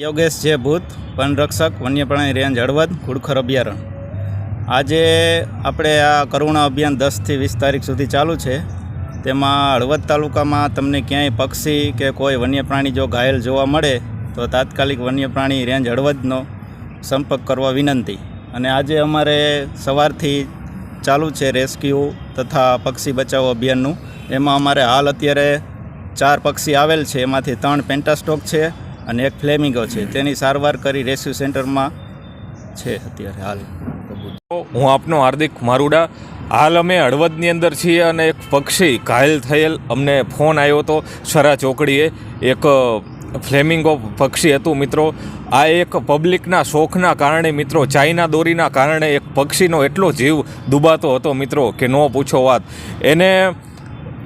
યોગેશ જે ભૂત વનરક્ષક વન્યપ્રાણી રેન્જ હળવદ, ખુડખર અભયારણ્ય. આજે આપણે આ કરુણા અભિયાન દસથી વીસ તારીખ સુધી ચાલુ છે. તેમાં હળવદ તાલુકામાં તમને ક્યાંય પક્ષી કે કોઈ વન્યપ્રાણી જો ઘાયલ જોવા મળે, તો તાત્કાલિક વન્યપ્રાણી રેન્જ હળવદનો સંપર્ક કરવા વિનંતી. અને આજે અમારે સવારથી ચાલુ છે રેસ્ક્યુ તથા પક્ષી બચાવ અભિયાનનું. એમાં અમારે હાલ અત્યારે ચાર પક્ષી આવેલ છે. એમાંથી ત્રણ પેન્ટાસ્ટોક છે. અને એક ફ્લેમિંગો છે. તેની સારવાર કરી રેસ્ક્યુ સેન્ટરમાં છે અત્યારે હાલ. હું આપનો હાર્દિક મારુડા. હાલ અમે હળવદની અંદર છીએ અને એક પક્ષી ઘાયલ થયેલ અમને ફોન આવ્યો હતો સરા ચોકડીએ. એક ફ્લેમિંગો પક્ષી હતું મિત્રો. આ એક પબ્લિકના શોખના કારણે મિત્રો, ચાઇના દોરીના કારણે એક પક્ષીનો એટલો જીવ દુબાતો હતો મિત્રો કે ન પૂછો વાત. એને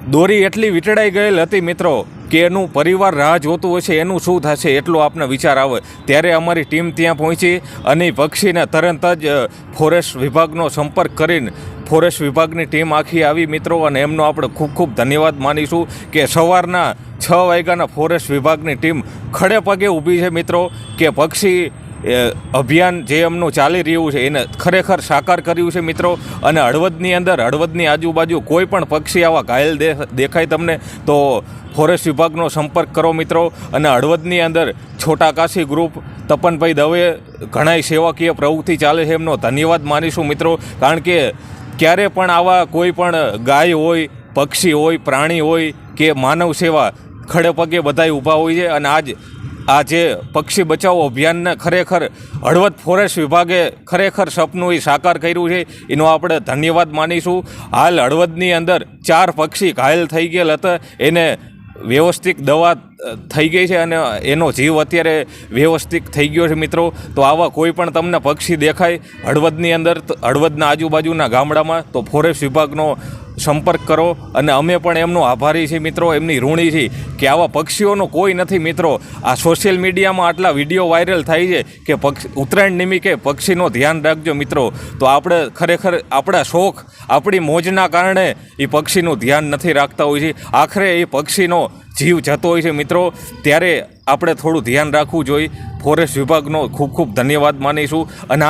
દોરી એટલી વીંટળાઈ ગયેલ હતી મિત્રો કે એનું પરિવાર રાહ જોતું હશે, એનું શું થશે એટલો આપને વિચાર આવે. ત્યારે અમારી ટીમ ત્યાં પહોંચી અને પક્ષીને તરત જ ફોરેસ્ટ વિભાગનો સંપર્ક કરીને ફોરેસ્ટ વિભાગની ટીમ આખી આવી મિત્રો, અને એમનો આપણે ખૂબ ખૂબ ધન્યવાદ માનીશું કે સવારના છ વાગ્યાના ફોરેસ્ટ વિભાગની ટીમ ખડે પગે ઊભી છે મિત્રો, કે પક્ષી એ અભિયાન જે એમનું ચાલી રહ્યું છે, એને ખરેખર સાકાર કર્યું છે મિત્રો. અને હળવદની અંદર, હળવદની આજુબાજુ કોઈ પણ પક્ષી આવા ઘાયલ દેખાય તમને, તો ફોરેસ્ટ વિભાગનો સંપર્ક કરો મિત્રો. અને હળવદની અંદર છોટા કાશી ગ્રુપ, તપનભાઈ દવે ઘણાય સેવાકીય પ્રવૃત્તિ ચાલે છે એમનો ધન્યવાદ માનીશું મિત્રો. કારણ કે ક્યારે પણ આવા કોઈ પણ ગાય હોય, પક્ષી હોય, પ્રાણી હોય કે માનવ સેવા, ખડે પગે બધાય ઊભા હોય છે. અને આજ આ જે પક્ષી બચાવો અભિયાનને ખરેખર હળવદ ફોરેસ્ટ વિભાગે ખરેખર સપનું એ સાકાર કર્યું છે. એનો આપણે ધન્યવાદ માનીશું. હાલ હળવદની અંદર ચાર પક્ષી ઘાયલ થઈ ગયેલ હતા. એને વ્યવસ્થિત દવા થઈ ગઈ છે અને એનો જીવ અત્યારે વ્યવસ્થિત થઈ ગયો છે મિત્રો. તો આવા કોઈ પણ તમને પક્ષી દેખાય હળવદની અંદર હળવદના આજુબાજુના ગામડામાં, તો ફોરેસ્ટ વિભાગનો સંપર્ક કરો અને અમે પણ એમનો આભારી છીએ મિત્રો, એમની ઋણી છીએ કે આવા પક્ષીઓનો કોઈ નથી મિત્રો. આ સોશિયલ મીડિયામાં આટલા વીડિયો વાયરલ થાય છે કે પક્ષ, ઉત્તરાયણ નિમિત્તે પક્ષીનો ધ્યાન રાખજો મિત્રો. તો આપણે ખરેખર આપણા શોખ, આપણી મોજના કારણે એ પક્ષીનું ધ્યાન નથી રાખતા હોય છે. આખરે એ પક્ષીનો જીવ જતો હોય છે મિત્રો. ત્યારે આપણે થોડું ધ્યાન રાખવું જોઈએ. ફોરેસ્ટ વિભાગનો ખૂબ ખૂબ ધન્યવાદ માનીશું. અને